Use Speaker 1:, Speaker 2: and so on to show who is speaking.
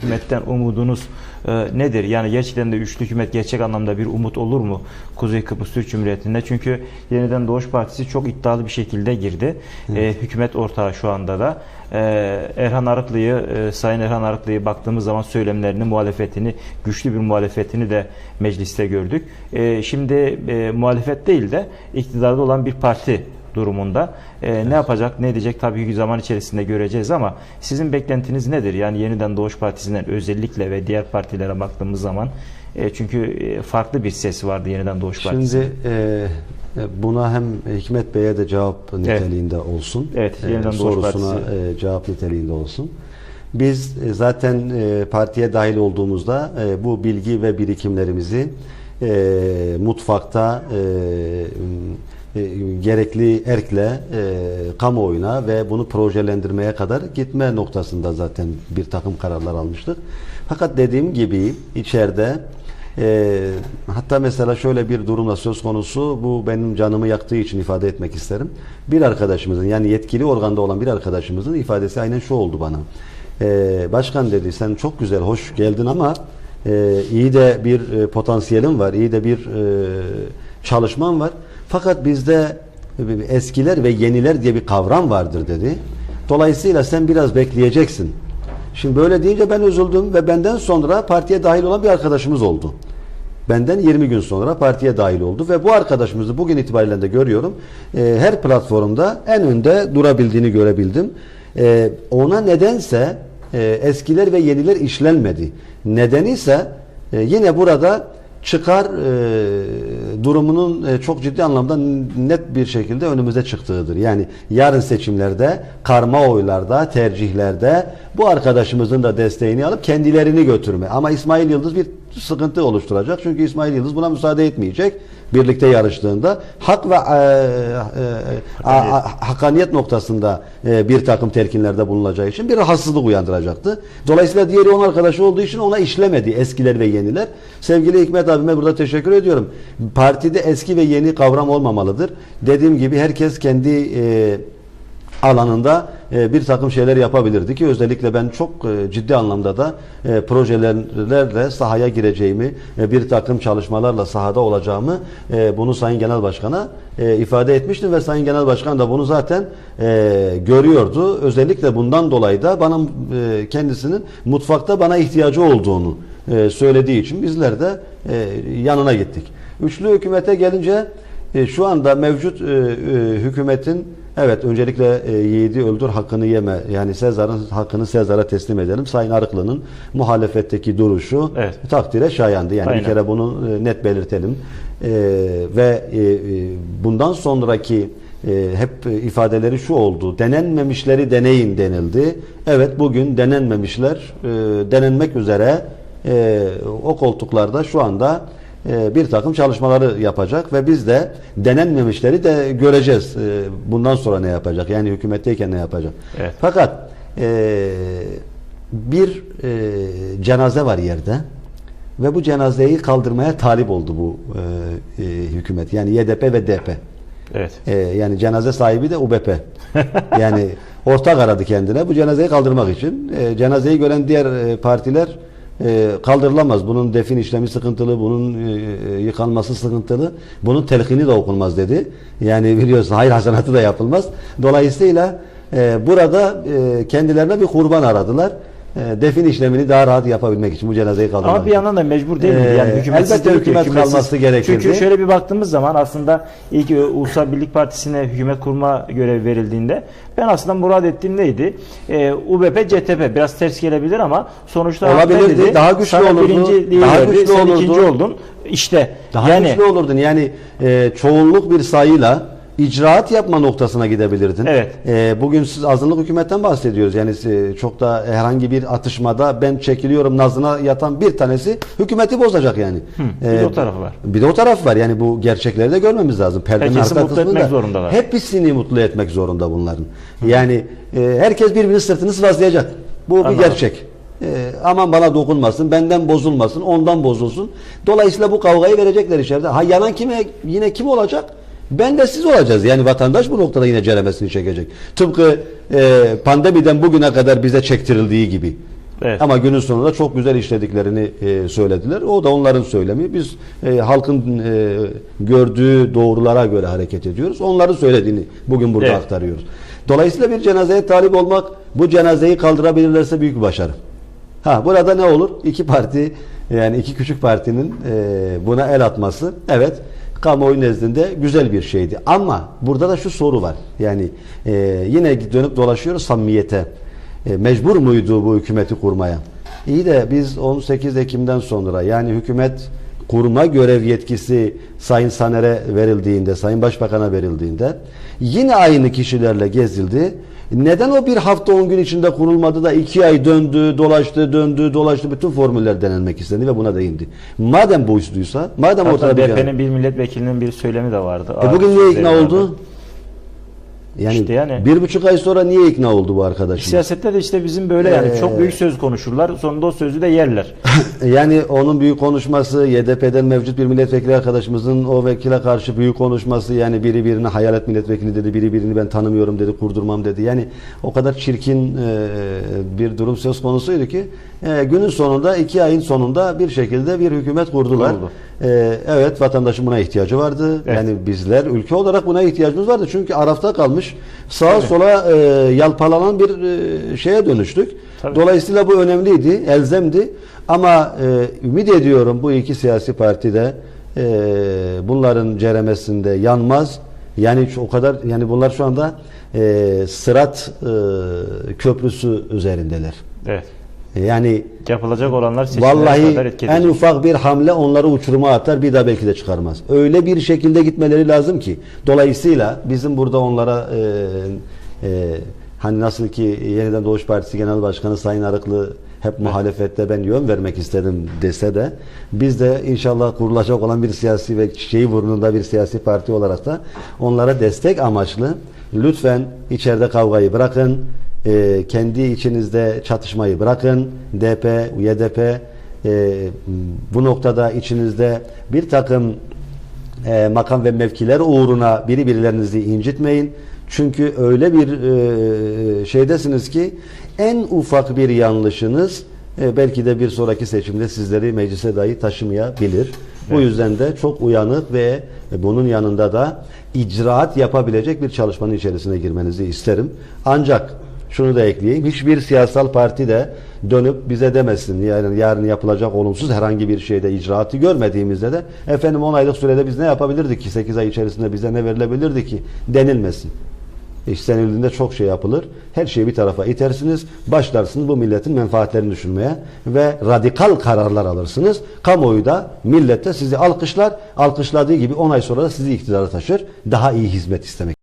Speaker 1: hükümetten umudunuz e, nedir? Yani gerçekten de üçlü hükümet gerçek anlamda bir umut olur mu Kuzey Kıbrıs Türk Cumhuriyeti'nde? Çünkü Yeniden Doğuş Partisi çok iddialı bir şekilde girdi. E, hükümet ortağı şu anda da. E, Erhan Arıklı'yı, e, Sayın Erhan Arıklı'yı baktığımız zaman söylemlerini, muhalefetini, güçlü bir muhalefetini de mecliste gördük. E, şimdi e, muhalefet değil de iktidarda olan bir parti durumunda. E, ne yapacak, ne edecek tabii ki zaman içerisinde göreceğiz ama sizin beklentiniz nedir? Yani yeniden Doğuş Partisi'nden özellikle ve diğer partilere baktığımız zaman e, çünkü e, farklı bir ses vardı yeniden Doğuş Partisi.
Speaker 2: Şimdi e, buna hem Hikmet Bey'e de cevap niteliğinde olsun.
Speaker 1: Evet,
Speaker 2: e,
Speaker 1: Yeniden Doğuş
Speaker 2: sorusuna e, cevap niteliğinde olsun. Biz e, zaten e, partiye dahil olduğumuzda e, bu bilgi ve birikimlerimizi e, mutfakta e, e, gerekli erkle e, kamuoyuna ve bunu projelendirmeye kadar gitme noktasında zaten bir takım kararlar almıştık. Fakat dediğim gibi içeride e, hatta mesela şöyle bir durumla söz konusu bu benim canımı yaktığı için ifade etmek isterim. Bir arkadaşımızın yani yetkili organda olan bir arkadaşımızın ifadesi aynen şu oldu bana. E, başkan dedi sen çok güzel hoş geldin ama e, iyi de bir e, potansiyelin var, iyi de bir e, çalışman var. Fakat bizde eskiler ve yeniler diye bir kavram vardır dedi. Dolayısıyla sen biraz bekleyeceksin. Şimdi böyle deyince ben üzüldüm ve benden sonra partiye dahil olan bir arkadaşımız oldu. Benden 20 gün sonra partiye dahil oldu ve bu arkadaşımızı bugün itibariyle de görüyorum. Ee, her platformda en önde durabildiğini görebildim. Ee, ona nedense e, eskiler ve yeniler işlenmedi. Nedeni ise e, yine burada çıkar e, durumunun e, çok ciddi anlamda net bir şekilde önümüze çıktığıdır. Yani yarın seçimlerde, karma oylarda, tercihlerde bu arkadaşımızın da desteğini alıp kendilerini götürme. Ama İsmail Yıldız bir sıkıntı oluşturacak. Çünkü İsmail Yıldız buna müsaade etmeyecek. Birlikte yarıştığında hak ve e, e, a- hakkaniyet noktasında e, bir takım telkinlerde bulunacağı için bir rahatsızlık uyandıracaktı. Dolayısıyla diğeri onun arkadaşı olduğu için ona işlemedi eskiler ve yeniler. Sevgili Hikmet abime burada teşekkür ediyorum. Partide eski ve yeni kavram olmamalıdır. Dediğim gibi herkes kendi e, alanında e, bir takım şeyler yapabilirdi ki özellikle ben çok e, ciddi anlamda da e, projelerle sahaya gireceğimi, bir takım çalışmalarla sahada olacağımı bunu Sayın Genel Başkan'a ifade etmiştim ve Sayın Genel Başkan da bunu zaten görüyordu. Özellikle bundan dolayı da bana kendisinin mutfakta bana ihtiyacı olduğunu söylediği için bizler de yanına gittik. Üçlü hükümete gelince şu anda mevcut hükümetin evet öncelikle e, yiğidi öldür hakkını yeme yani Sezar'ın hakkını Sezar'a teslim edelim. Sayın Arıklı'nın muhalefetteki duruşu
Speaker 1: Evet.
Speaker 2: takdire şayandı. Yani
Speaker 1: Aynen.
Speaker 2: bir kere bunu e, net belirtelim. E, ve e, e, bundan sonraki e, hep ifadeleri şu oldu. Denenmemişleri deneyin denildi. Evet bugün denenmemişler e, denenmek üzere e, o koltuklarda şu anda bir takım çalışmaları yapacak ve biz de denenmemişleri de göreceğiz. E, bundan sonra ne yapacak? Yani hükümetteyken ne yapacak?
Speaker 1: Evet.
Speaker 2: Fakat e, bir e, cenaze var yerde ve bu cenazeyi kaldırmaya talip oldu bu e, e, hükümet. Yani YDP ve DP.
Speaker 1: Evet.
Speaker 2: E, yani cenaze sahibi de UBP. yani ortak aradı kendine bu cenazeyi kaldırmak için. E, cenazeyi gören diğer e, partiler e, kaldırılamaz. Bunun defin işlemi sıkıntılı, bunun e, yıkanması sıkıntılı, bunun telkini de okunmaz dedi. Yani biliyorsun hayır hasenatı da yapılmaz. Dolayısıyla e, burada e, kendilerine bir kurban aradılar. E, defin işlemini daha rahat yapabilmek için bu cenazeyi kaldırmak
Speaker 1: Ama bir yandan da mecbur değil mi?
Speaker 2: Ee,
Speaker 1: Yani hükümetsiz
Speaker 2: elbette
Speaker 1: değil
Speaker 2: hükümet
Speaker 1: hükümetsiz.
Speaker 2: kalması gerekirdi.
Speaker 1: Çünkü şöyle bir baktığımız zaman aslında ilk e, Ulusal Birlik Partisi'ne hükümet kurma görevi verildiğinde ben aslında murad ettiğim neydi? Ee, UBP, CTP biraz ters gelebilir ama sonuçta
Speaker 2: Olabilirdi,
Speaker 1: dedi,
Speaker 2: daha güçlü
Speaker 1: sana
Speaker 2: olurdu,
Speaker 1: birinciliği
Speaker 2: daha
Speaker 1: verdi,
Speaker 2: güçlü
Speaker 1: sen
Speaker 2: olurdu.
Speaker 1: ikinci oldun. İşte
Speaker 2: Daha
Speaker 1: yani
Speaker 2: güçlü olurdun. Yani e, çoğunluk bir sayıyla icraat yapma noktasına gidebilirdin.
Speaker 1: Evet.
Speaker 2: E, bugün siz azınlık hükümetten bahsediyoruz. Yani e, çok da herhangi bir atışmada ben çekiliyorum nazına yatan bir tanesi hükümeti bozacak yani.
Speaker 1: bir de o tarafı var.
Speaker 2: Bir de o taraf var. Yani bu gerçekleri de görmemiz lazım. Perdenin
Speaker 1: Herkesi
Speaker 2: arka
Speaker 1: mutlu etmek
Speaker 2: kısmında
Speaker 1: zorundalar.
Speaker 2: Hepsini mutlu etmek zorunda bunların. Yani e, herkes birbirinin sırtını sıvazlayacak. Bu
Speaker 1: Anladım.
Speaker 2: bir gerçek. E, aman bana dokunmasın, benden bozulmasın, ondan bozulsun. Dolayısıyla bu kavgayı verecekler içeride. Ha yanan kime yine kim olacak? Ben de siz olacağız. Yani vatandaş bu noktada yine ceremesini çekecek. Tıpkı e, pandemiden bugüne kadar bize çektirildiği gibi.
Speaker 1: Evet.
Speaker 2: Ama günün sonunda çok güzel işlediklerini e, söylediler. O da onların söylemi. Biz e, halkın e, gördüğü doğrulara göre hareket ediyoruz. Onların söylediğini bugün burada
Speaker 1: Evet.
Speaker 2: aktarıyoruz. Dolayısıyla bir cenazeye talip olmak, bu cenazeyi kaldırabilirlerse büyük bir başarı. Ha burada ne olur? İki parti yani iki küçük partinin e, buna el atması evet kamuoyu nezdinde güzel bir şeydi. Ama burada da şu soru var. Yani e, yine dönüp dolaşıyoruz samimiyete. E, mecbur muydu bu hükümeti kurmaya? İyi de biz 18 Ekim'den sonra yani hükümet kurma görev yetkisi Sayın Saner'e verildiğinde, Sayın Başbakan'a verildiğinde yine aynı kişilerle gezildi. Neden o bir hafta 10 gün içinde kurulmadı da iki ay döndü, dolaştı, döndü, dolaştı, bütün formüller denenmek istendi ve buna değindi. Madem bu üstüysa, madem
Speaker 1: Hatta
Speaker 2: ortada bir
Speaker 1: DP'nin bir milletvekilinin bir söylemi de vardı.
Speaker 2: e bugün niye ikna oldu? Yani,
Speaker 1: İşte yani-
Speaker 2: bir buçuk ay sonra niye ikna oldu bu arkadaşım?
Speaker 1: Siyasette de işte bizim böyle yani
Speaker 2: Ee,
Speaker 1: çok büyük söz konuşurlar. Sonunda o sözü de yerler.
Speaker 2: Yani onun büyük konuşması, YDP'den mevcut bir milletvekili arkadaşımızın o vekile karşı büyük konuşması yani biri birini hayalet milletvekili dedi, biri birini ben tanımıyorum dedi, kurdurmam dedi. Yani o kadar çirkin e, bir durum söz konusuydu ki e, günün sonunda iki ayın sonunda bir şekilde bir hükümet kurdular.
Speaker 1: Kuruldu.
Speaker 2: E, evet vatandaşın buna ihtiyacı vardı.
Speaker 1: Evet.
Speaker 2: Yani bizler ülke olarak buna ihtiyacımız vardı. Çünkü arafta kalmış sağa sola e, yalpalanan bir e, şeye dönüştük.
Speaker 1: Tabii.
Speaker 2: Dolayısıyla bu önemliydi, elzemdi. Ama e, ümit ediyorum bu iki siyasi parti de e, bunların ceremesinde yanmaz. Yani o kadar yani bunlar şu anda e, Sırat e, köprüsü üzerindeler.
Speaker 1: Evet.
Speaker 2: Yani
Speaker 1: Yapılacak olanlar
Speaker 2: Vallahi
Speaker 1: kadar
Speaker 2: en ufak bir hamle onları uçuruma atar bir daha belki de çıkarmaz. Öyle bir şekilde gitmeleri lazım ki. Dolayısıyla bizim burada onlara e, e, hani nasıl ki Yeniden Doğuş Partisi Genel Başkanı Sayın Arıklı hep muhalefette ben yön vermek istedim dese de biz de inşallah kurulacak olan bir siyasi ve şeyi burnunda bir siyasi parti olarak da onlara destek amaçlı lütfen içeride kavgayı bırakın. E, kendi içinizde çatışmayı bırakın. DP, YDP e, bu noktada içinizde bir takım e, makam ve mevkiler uğruna biri birilerinizi incitmeyin. Çünkü öyle bir e, şeydesiniz ki en ufak bir yanlışınız e, belki de bir sonraki seçimde sizleri meclise dahi taşımayabilir. Bu yüzden de çok uyanık ve bunun yanında da icraat yapabilecek bir çalışmanın içerisine girmenizi isterim. Ancak şunu da ekleyeyim. Hiçbir siyasal parti de dönüp bize demesin. Yani yarın yapılacak olumsuz herhangi bir şeyde icraatı görmediğimizde de efendim 10 aylık sürede biz ne yapabilirdik ki 8 ay içerisinde bize ne verilebilirdi ki denilmesin. İstenildiğinde çok şey yapılır. Her şeyi bir tarafa itersiniz. Başlarsınız bu milletin menfaatlerini düşünmeye ve radikal kararlar alırsınız. Kamuoyu da millette sizi alkışlar. Alkışladığı gibi 10 ay sonra da sizi iktidara taşır. Daha iyi hizmet istemek.